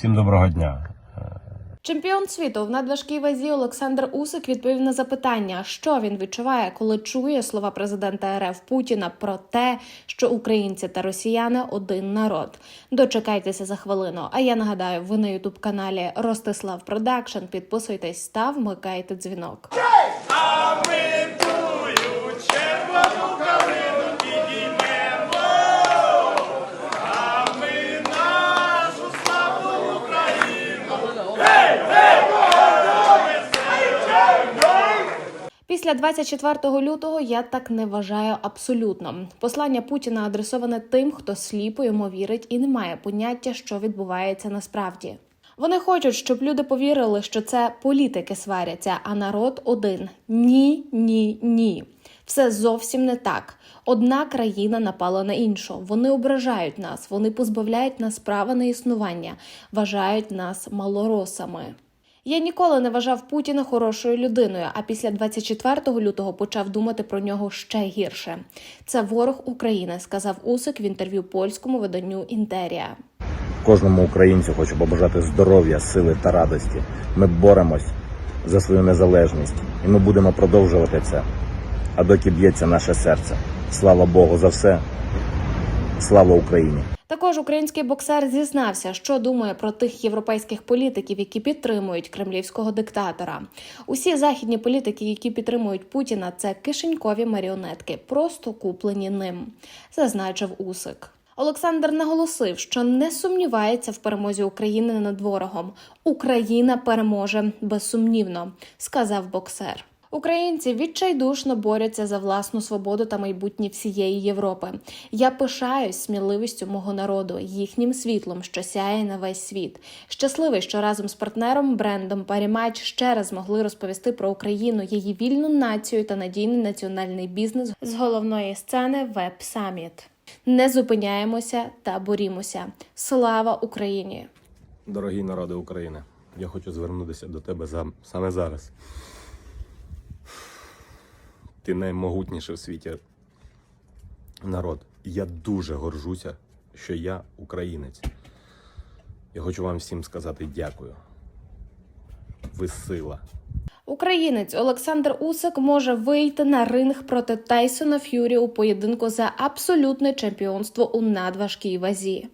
Всім доброго дня. Чемпіон світу в надважкій вазі Олександр Усик відповів на запитання, що він відчуває, коли чує слова президента РФ Путіна про те, що українці та росіяни один народ. Дочекайтеся за хвилину. А я нагадаю, ви на ютуб каналі Ростислав Продакшн. Підписуйтесь та вмикайте дзвінок. Після 24 лютого я так не вважаю абсолютно. Послання Путіна адресоване тим, хто сліпо йому вірить і не має поняття, що відбувається насправді. Вони хочуть, щоб люди повірили, що це політики сваряться, а народ один. Ні, ні, ні. Все зовсім не так. Одна країна напала на іншу. Вони ображають нас, вони позбавляють нас права на існування, вважають нас малоросами. Я ніколи не вважав Путіна хорошою людиною, а після 24 лютого почав думати про нього ще гірше. Це ворог України, сказав Усик в інтерв'ю польському виданню Інтерія. Кожному українцю хочу побажати здоров'я, сили та радості. Ми боремось за свою незалежність, і ми будемо продовжувати це. А доки б'ється наше серце. Слава Богу за все. Слава Україні! Також український боксер зізнався, що думає про тих європейських політиків, які підтримують кремлівського диктатора. Усі західні політики, які підтримують Путіна, це кишенькові маріонетки, просто куплені ним, зазначив Усик. Олександр наголосив, що не сумнівається в перемозі України над ворогом. Україна переможе безсумнівно, сказав боксер. Українці відчайдушно борються за власну свободу та майбутнє всієї Європи. Я пишаюсь сміливістю мого народу, їхнім світлом, що сяє на весь світ. Щасливий, що разом з партнером брендом Парімач ще раз змогли розповісти про Україну, її вільну націю та надійний національний бізнес з головної сцени Веб Саміт. Не зупиняємося та борімося. Слава Україні! Дорогі народи України, я хочу звернутися до тебе за, саме зараз. Ти наймогутніший в світі народ. Я дуже горжуся, що я українець. Я хочу вам всім сказати дякую. Ви сила. Українець Олександр Усик може вийти на ринг проти Тайсона Ф'юрі у поєдинку за абсолютне чемпіонство у надважкій вазі.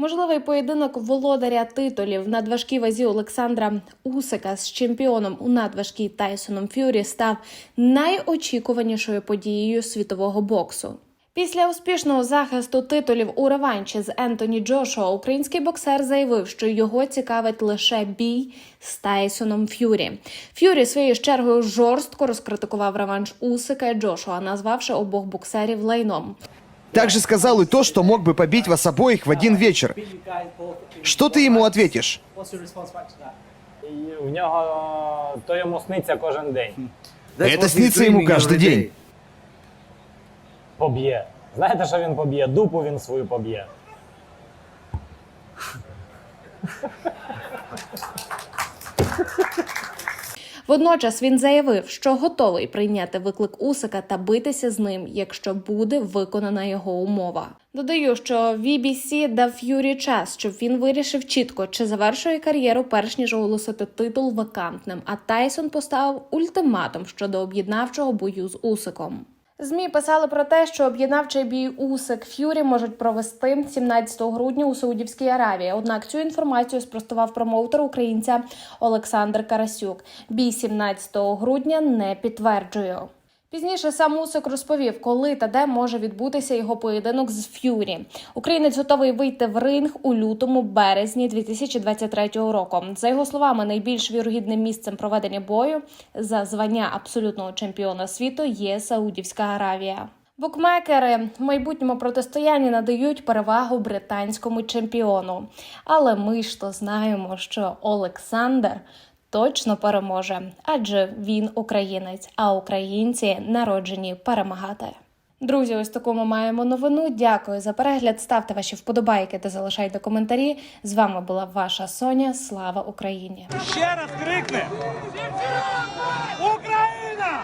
Можливий поєдинок володаря титулів в надважкій вазі Олександра Усика з чемпіоном у надважкій Тайсоном Ф'юрі став найочікуванішою подією світового боксу. Після успішного захисту титулів у реванші з Ентоні Джошуа український боксер заявив, що його цікавить лише бій з Тайсоном Ф'юрі. Ф'юрі своєю чергою жорстко розкритикував реванш Усика і Джошуа, назвавши обох боксерів лайном. Также сказал и то, что мог бы побить вас обоих в один вечер. Что ты ему ответишь? What's your response back to that? І у нього то йому сниться кожен день. Это снится ему каждый день. Поб'є. Знаєте, що він поб'є? Дупу він свою поб'є. Водночас він заявив, що готовий прийняти виклик Усика та битися з ним, якщо буде виконана його умова. Додаю, що VBC дав Ф'юрі час, щоб він вирішив чітко, чи завершує кар'єру, перш ніж оголосити титул вакантним. А Тайсон поставив ультиматум щодо об'єднавчого бою з Усиком. ЗМІ писали про те, що об'єднавчий бій Усик Ф'юрі можуть провести 17 грудня у Саудівській Аравії. Однак цю інформацію спростував промоутер українця Олександр Карасюк. Бій 17 грудня не підтверджую. Пізніше сам Усик розповів, коли та де може відбутися його поєдинок з Ф'юрі. Українець готовий вийти в ринг у лютому березні 2023 року. За його словами, найбільш вірогідним місцем проведення бою за звання абсолютного чемпіона світу є Саудівська Аравія. Букмекери в майбутньому протистоянні надають перевагу британському чемпіону. Але ми ж то знаємо, що Олександр точно переможе, адже він українець, а українці народжені перемагати. Друзі, ось таку ми маємо новину. Дякую за перегляд. Ставте ваші вподобайки та залишайте коментарі. З вами була ваша Соня. Слава Україні! Ще раз крикне! Україна!